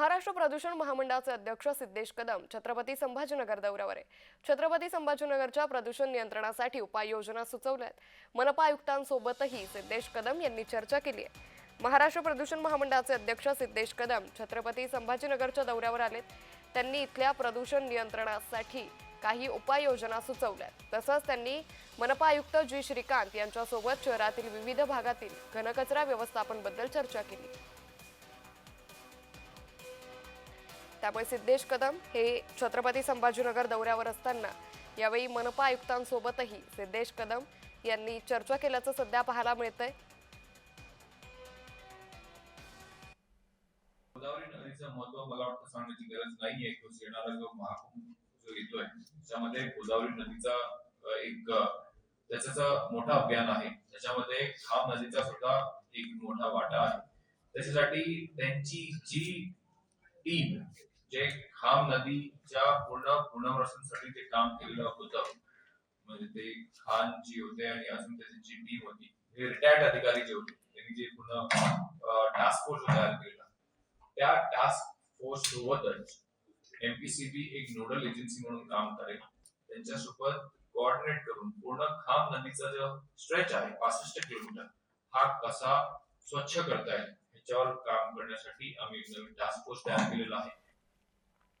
महाराष्ट्र प्रदूषण महामंडळाचे अध्यक्ष सिद्धेश कदम छत्रपती संभाजीनगर दौऱ्यावर आहे. छत्रपती संभाजीनगरच्या प्रदूषण नियंत्रणासाठी उपाययोजना सुचवल्यात. मनपा आयुक्तांसोबतही सिद्धेश कदम यांनी चर्चा केली आहे. महाराष्ट्र प्रदूषण महामंडळाचे अध्यक्ष सिद्धेश कदम छत्रपती संभाजीनगरच्या दौऱ्यावर आलेत. त्यांनी इथल्या प्रदूषण नियंत्रणासाठी काही उपाययोजना सुचवल्या तसंच त्यांनी मनपा आयुक्त जी श्रीकांत यांच्यासोबत शहरातील विविध भागातील घनकचरा व्यवस्थापनबद्दल चर्चा केली. त्यामुळे सिद्धेश कदम हे छत्रपती संभाजीनगर दौऱ्यावर असताना यावेळी मनपा आयुक्तांसोबतही सिद्धेश कदम यांनी चर्चा केल्याचं सध्या पाहायला मिळतंय. गोदावरी नदीचं महत्त्व मला वाटतं सांगण्याची गरज नाहीये. तो येणारा जो महाकुंभ जो येतोय त्याच्यामध्ये गोदावरी नदीचा एक अ, त्याचं मोठा अभियान आहे. त्याच्यामध्ये खाम नदीचा सुद्धा एक मोठा वाटा आहे. त्याच्यासाठी त्यांची जी टीम जे खाम नदीच्या पूर्ण पुनर्वसनासाठी ते काम केलेलं होतं. म्हणजे ते खान जी होते आणि अजून त्याची जी टीम होती हे रिटायर्ड अधिकारी जे होते त्यांनी जे पूर्ण टास्क फोर्स तयार केला त्या टास्क फोर्स सोबतच एमपीसीबी एक नोडल एजन्सी म्हणून काम करेल. त्यांच्यासोबत कोऑर्डिनेट करून पूर्ण खाम नदीचा जो स्ट्रेच आहे पासष्ट किलोमीटर हा कसा स्वच्छ करता येईल ह्याच्यावर काम करण्यासाठी आम्ही एक नवीन टास्क फोर्स तयार केलेला आहे.